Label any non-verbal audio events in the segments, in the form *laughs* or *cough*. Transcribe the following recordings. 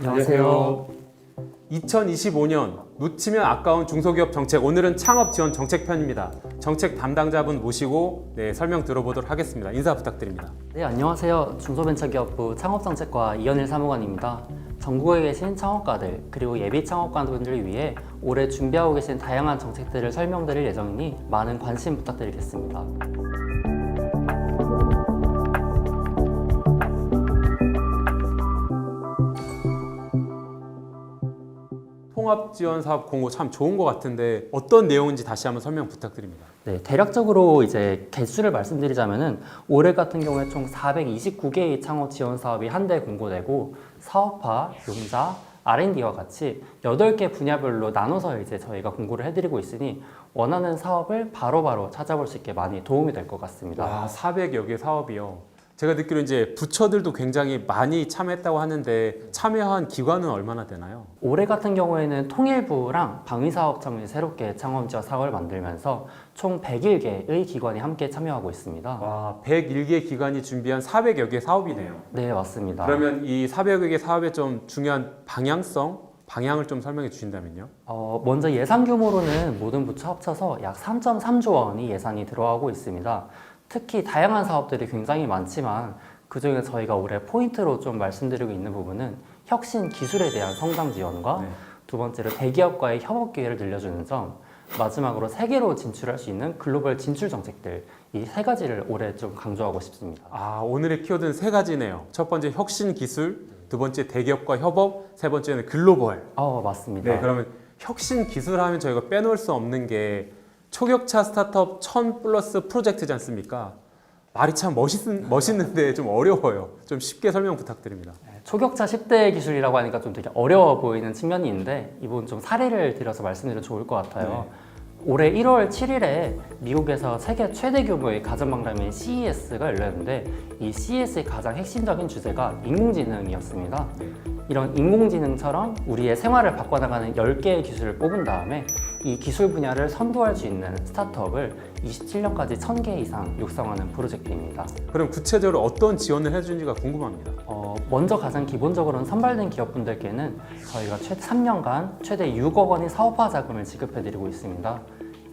안녕하세요. 2025년 놓치면 아까운 중소기업 정책 오늘은 창업 지원 정책 편입니다. 정책 담당자분 모시고 네, 설명 들어보도록 하겠습니다. 인사 부탁드립니다. 네, 안녕하세요. 중소벤처기업부 창업정책과 이현일 사무관입니다. 전국에 계신 창업가들 그리고 예비 창업가분들을 위해 올해 준비하고 계신 다양한 정책들을 설명드릴 예정이니 많은 관심 부탁드리겠습니다. 통합 지원 사업 공고 참 좋은 것 같은데 어떤 내용인지 다시 한번 설명 부탁드립니다. 네, 대략적으로 이제 개수를 말씀드리자면은 올해 같은 경우에 총 429개의 창업 지원 사업이 한데 공고되고 사업화, 용자, R&D와 같이 8개 분야별로 나눠서 이제 저희가 공고를 해드리고 있으니 원하는 사업을 바로바로 찾아볼 수 있게 많이 도움이 될 것 같습니다. 와, 400여 개 사업이요. 제가 듣기로 이제 부처들도 굉장히 많이 참여했다고 하는데 참여한 기관은 얼마나 되나요? 올해 같은 경우에는 통일부랑 방위사업청이 새롭게 창업지원 사업을 만들면서 총 101개의 기관이 함께 참여하고 있습니다. 와, 101개 기관이 준비한 400여 개 사업이네요. 네, 맞습니다. 그러면 이 400여 개 사업의 좀 중요한 방향성, 방향을 좀 설명해 주신다면요? 어, 먼저 예산 규모로는 모든 부처 합쳐서 약 3.3조 원이 예산이 들어가고 있습니다. 특히 다양한 사업들이 굉장히 많지만 그 중에 저희가 올해 포인트로 좀 말씀드리고 있는 부분은 혁신 기술에 대한 성장 지원과 네. 두 번째로 대기업과의 협업 기회를 늘려주는 점 마지막으로 세계로 진출할 수 있는 글로벌 진출 정책들 이 세 가지를 올해 좀 강조하고 싶습니다. 아, 오늘의 키워드는 세 가지네요. 첫 번째 혁신 기술, 두 번째 대기업과 협업, 세 번째는 글로벌. 어 맞습니다. 네, 그러면 혁신 기술 하면 저희가 빼놓을 수 없는 게 초격차 스타트업 1000 플러스 프로젝트지 않습니까? 말이 참 멋있는, 멋있는데 좀 어려워요. 좀 쉽게 설명 부탁드립니다. 초격차 10대 기술이라고 하니까 좀 되게 어려워 보이는 측면이 있는데 이 부분 좀 사례를 들어서 말씀드리면 좋을 것 같아요. 올해 1월 7일에 미국에서 세계 최대 규모의 가전박람회 CES가 열렸는데 이 CES의 가장 핵심적인 주제가 인공지능이었습니다. 이런 인공지능처럼 우리의 생활을 바꿔나가는 10개의 기술을 뽑은 다음에 이 기술 분야를 선도할 수 있는 스타트업을 27년까지 1000개 이상 육성하는 프로젝트입니다. 그럼 구체적으로 어떤 지원을 해주는지가 궁금합니다. 어, 먼저 가장 기본적으로는 선발된 기업분들께는 저희가 최대 3년간 최대 6억 원의 사업화 자금을 지급해드리고 있습니다.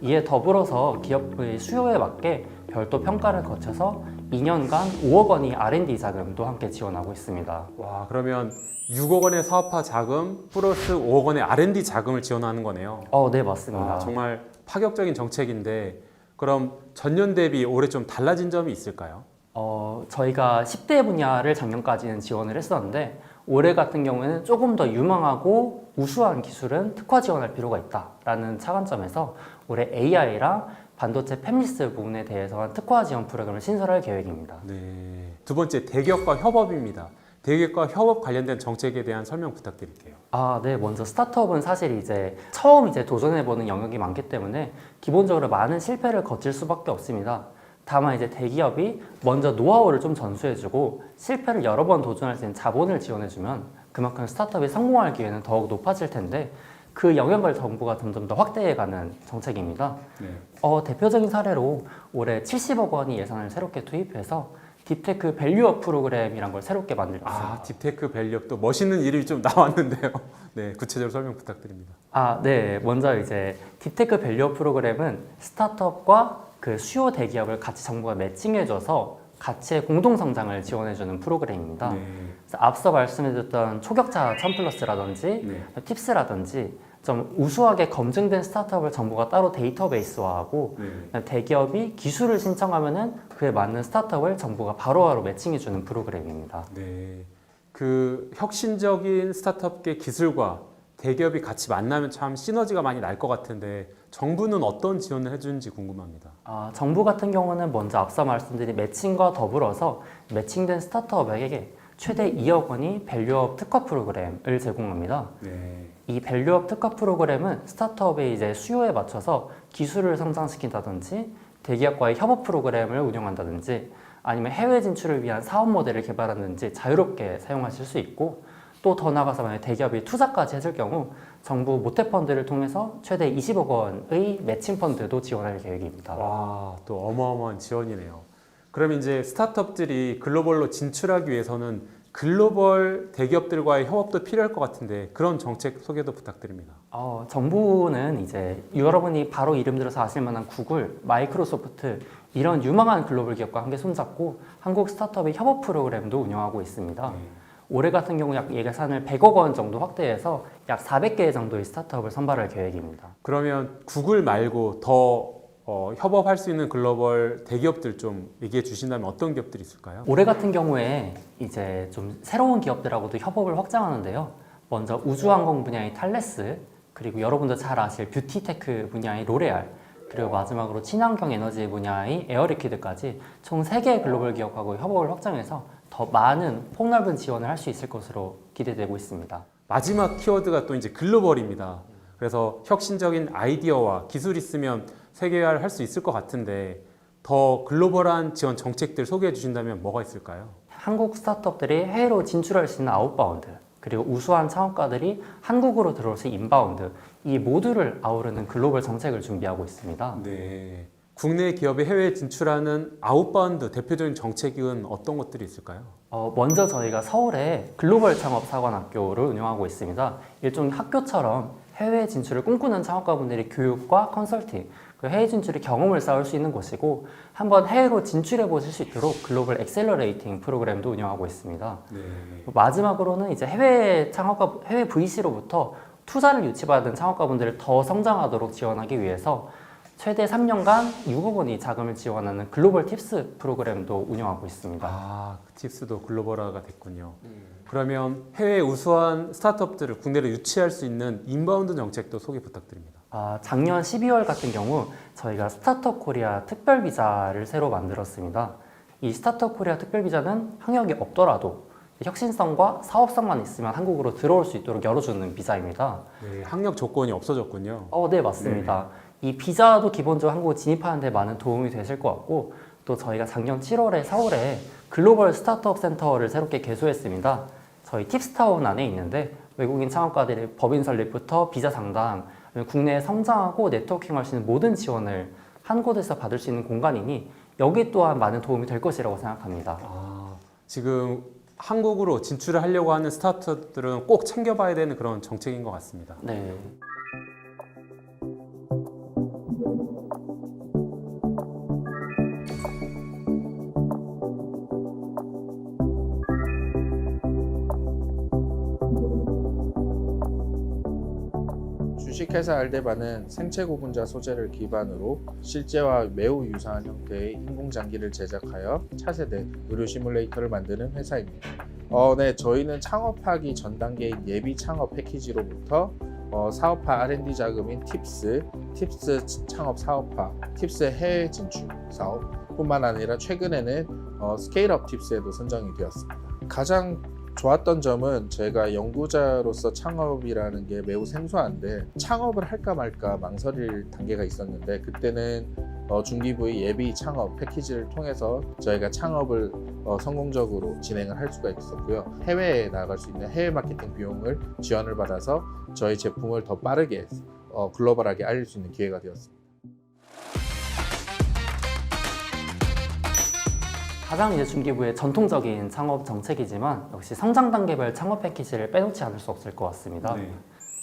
이에 더불어서 기업의 수요에 맞게 별도 평가를 거쳐서 2년간 5억 원의 R&D 자금도 함께 지원하고 있습니다. 와, 그러면 6억 원의 사업화 자금 플러스 5억 원의 R&D 자금을 지원하는 거네요. 어, 네 맞습니다. 아, 정말 파격적인 정책인데 그럼 전년 대비 올해 좀 달라진 점이 있을까요? 어, 저희가 10대 분야를 작년까지는 지원을 했었는데 올해 같은 경우에는 조금 더 유망하고 우수한 기술은 특화 지원할 필요가 있다라는 차관점에서 올해 AI랑 반도체 팹리스 부분에 대해서 특화 지원 프로그램을 신설할 계획입니다. 네. 두 번째 대기업과 협업입니다. 대기업과 협업 관련된 정책에 대한 설명 부탁드릴게요. 아, 네. 먼저 스타트업은 사실 이제 처음 이제 도전해보는 영역이 많기 때문에 기본적으로 많은 실패를 거칠 수밖에 없습니다. 다만 이제 대기업이 먼저 노하우를 좀 전수해주고 실패를 여러 번 도전할 수 있는 자본을 지원해주면 그만큼 스타트업이 성공할 기회는 더욱 높아질 텐데 그 영역을 정부가 점점 더 확대해가는 정책입니다. 네. 어, 대표적인 사례로 올해 70억 원이 예산을 새롭게 투입해서 딥테크 밸류업 프로그램이란 걸 새롭게 만들었습니다. 아, 딥테크 밸류업 또 멋있는 이름이 좀 나왔는데요. *laughs* 네, 구체적으로 설명 부탁드립니다. 아, 네. 먼저 이제 딥테크 밸류업 프로그램은 스타트업과 그 수요 대기업을 같이 정부가 매칭해줘서 가치의 공동 성장을 지원해주는 프로그램입니다. 네. 그래서 앞서 말씀해줬던 초격차 1000 플러스라든지 네. 팁스라든지 좀 우수하게 검증된 스타트업을 정부가 따로 데이터베이스화하고 네. 대기업이 기술을 신청하면은 그에 맞는 스타트업을 정부가 바로바로 매칭해주는 프로그램입니다. 네. 그 혁신적인 스타트업계 기술과 대기업이 같이 만나면 참 시너지가 많이 날 것 같은데 정부는 어떤 지원을 해주는지 궁금합니다. 아, 정부 같은 경우는 먼저 앞서 말씀드린 매칭과 더불어서 매칭된 스타트업에게 최대 2억 원이 밸류업 특화 프로그램을 제공합니다. 네. 이 밸류업 특화 프로그램은 스타트업의 이제 수요에 맞춰서 기술을 성장시킨다든지 대기업과의 협업 프로그램을 운영한다든지 아니면 해외 진출을 위한 사업 모델을 개발하든지 자유롭게 사용하실 수 있고 또 더 나아가서 만약 대기업이 투자까지 했을 경우 정부 모태 펀드를 통해서 최대 20억 원의 매칭 펀드도 지원할 계획입니다. 와, 또 어마어마한 지원이네요. 그럼 이제 스타트업들이 글로벌로 진출하기 위해서는 글로벌 대기업들과의 협업도 필요할 것 같은데 그런 정책 소개도 부탁드립니다. 어, 정부는 이제 여러분이 바로 이름 들어서 아실 만한 구글, 마이크로소프트 이런 유망한 글로벌 기업과 함께 손잡고 한국 스타트업의 협업 프로그램도 운영하고 있습니다. 올해 같은 경우 약 예산을 100억 원 정도 확대해서 약 400개 정도의 스타트업을 선발할 계획입니다. 그러면 구글 말고 더 어, 협업할 수 있는 글로벌 대기업들 좀 얘기해 주신다면 어떤 기업들이 있을까요? 올해 같은 경우에 이제 좀 새로운 기업들하고도 협업을 확장하는데요. 먼저 우주항공 분야의 탈레스, 그리고 여러분도 잘 아실 뷰티테크 분야의 로레알, 그리고 마지막으로 친환경 에너지 분야의 에어리퀴드까지 총 3개의 글로벌 기업하고 협업을 확장해서 더 많은 폭넓은 지원을 할 수 있을 것으로 기대되고 있습니다. 마지막 키워드가 또 이제 글로벌입니다. 그래서 혁신적인 아이디어와 기술 있으면 세계화를 할 수 있을 것 같은데 더 글로벌한 지원 정책들 소개해 주신다면 뭐가 있을까요? 한국 스타트업들이 해외로 진출할 수 있는 아웃바운드, 그리고 우수한 창업가들이 한국으로 들어올 수 있는 인바운드, 이 모두를 아우르는 글로벌 정책을 준비하고 있습니다. 네. 국내 기업이 해외에 진출하는 아웃바운드 대표적인 정책은 어떤 것들이 있을까요? 어, 먼저 저희가 서울에 글로벌 창업 사관학교를 운영하고 있습니다. 일종의 학교처럼 해외 진출을 꿈꾸는 창업가분들이 교육과 컨설팅, 그 해외 진출의 경험을 쌓을 수 있는 곳이고 한번 해외로 진출해 보실 수 있도록 글로벌 엑셀러레이팅 프로그램도 운영하고 있습니다. 네. 마지막으로는 이제 해외 창업가 해외 VC로부터 투자를 유치받은 창업가분들을 더 성장하도록 지원하기 위해서 최대 3년간 6억 원의 자금을 지원하는 글로벌 팁스 프로그램도 운영하고 있습니다. 아, 그 팁스도 글로벌화가 됐군요. 그러면 해외 우수한 스타트업들을 국내로 유치할 수 있는 인바운드 정책도 소개 부탁드립니다. 아, 작년 12월 같은 경우 저희가 스타트업 코리아 특별 비자를 새로 만들었습니다. 이 스타트업 코리아 특별 비자는 학력이 없더라도 혁신성과 사업성만 있으면 한국으로 들어올 수 있도록 열어주는 비자입니다. 네, 학력 조건이 없어졌군요. 어, 네, 맞습니다. 이 비자도 기본적으로 한국 진입하는 데 많은 도움이 되실 것 같고 또 저희가 작년 7월에 서울에 글로벌 스타트업 센터를 새롭게 개소했습니다. 저희 팁스타운 안에 있는데 외국인 창업가들의 법인 설립부터 비자 상담, 국내에 성장하고 네트워킹 할 수 있는 모든 지원을 한 곳에서 받을 수 있는 공간이니 여기 또한 많은 도움이 될 것이라고 생각합니다. 아, 지금 한국으로 진출을 하려고 하는 스타트업들은 꼭 챙겨봐야 되는 그런 정책인 것 같습니다. 네. 주식회사 알데바는 생체 고분자 소재를 기반으로 실제와 매우 유사한 형태의 인공장기를 제작하여 차세대 의료 시뮬레이터를 만드는 회사입니다. 어, 네, 저희는 창업하기 전 단계인 예비 창업 패키지로부터 어, 사업화 R&D 자금인 팁스, 팁스 창업 사업화, 팁스 해외 진출 사업뿐만 아니라 최근에는 어, 스케일업 팁스에도 선정이 되었습니다. 가장 좋았던 점은 제가 연구자로서 창업이라는 게 매우 생소한데 창업을 할까 말까 망설일 단계가 있었는데 그때는 어, 중기부의 예비 창업 패키지를 통해서 저희가 창업을 어, 성공적으로 진행을 할 수가 있었고요. 해외에 나갈 수 있는 해외 마케팅 비용을 지원을 받아서 저희 제품을 더 빠르게 어, 글로벌하게 알릴 수 있는 기회가 되었습니다. 가장 이제 중기부의 전통적인 창업 정책이지만 역시 성장 단계별 창업 패키지를 빼놓지 않을 수 없을 것 같습니다. 네.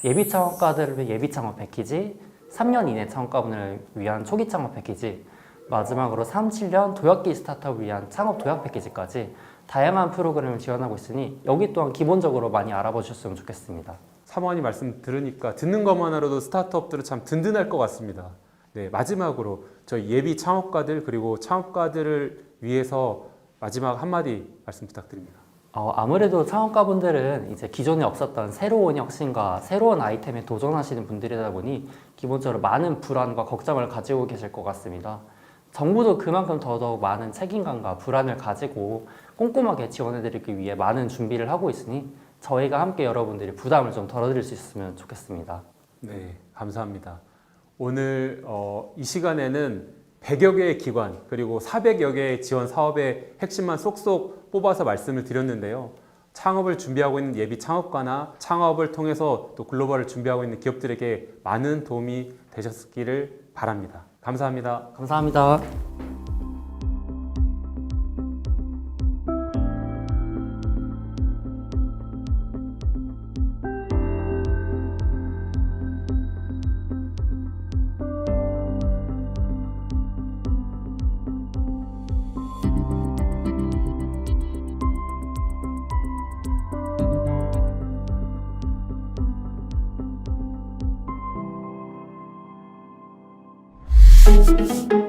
예비 창업가들을 위해 예비 창업 패키지, 3년 이내 창업가분을 위한 초기 창업 패키지, 마지막으로 3, 7년 도약기 스타트업을 위한 창업 도약 패키지까지 다양한 프로그램을 지원하고 있으니 여기 또한 기본적으로 많이 알아봐 주셨으면 좋겠습니다. 사모님 말씀 들으니까 듣는 것만으로도 스타트업들은 참 든든할 것 같습니다. 네, 마지막으로 저희 예비 창업가들 그리고 창업가들을 위해서 마지막 한마디 말씀 부탁드립니다. 어, 아무래도 창업가분들은 이제 기존에 없었던 새로운 혁신과 새로운 아이템에 도전하시는 분들이다 보니 기본적으로 많은 불안과 걱정을 가지고 계실 것 같습니다. 정부도 그만큼 더더욱 많은 책임감과 불안을 가지고 꼼꼼하게 지원해드리기 위해 많은 준비를 하고 있으니 저희가 함께 여러분들이 부담을 좀 덜어드릴 수 있으면 좋겠습니다. 네, 감사합니다. 오늘 어, 이 시간에는 100여 개의 기관 그리고 400여 개의 지원 사업의 핵심만 쏙쏙 뽑아서 말씀을 드렸는데요. 창업을 준비하고 있는 예비 창업가나 창업을 통해서 또 글로벌을 준비하고 있는 기업들에게 많은 도움이 되셨기를 바랍니다. 감사합니다. 감사합니다. 네.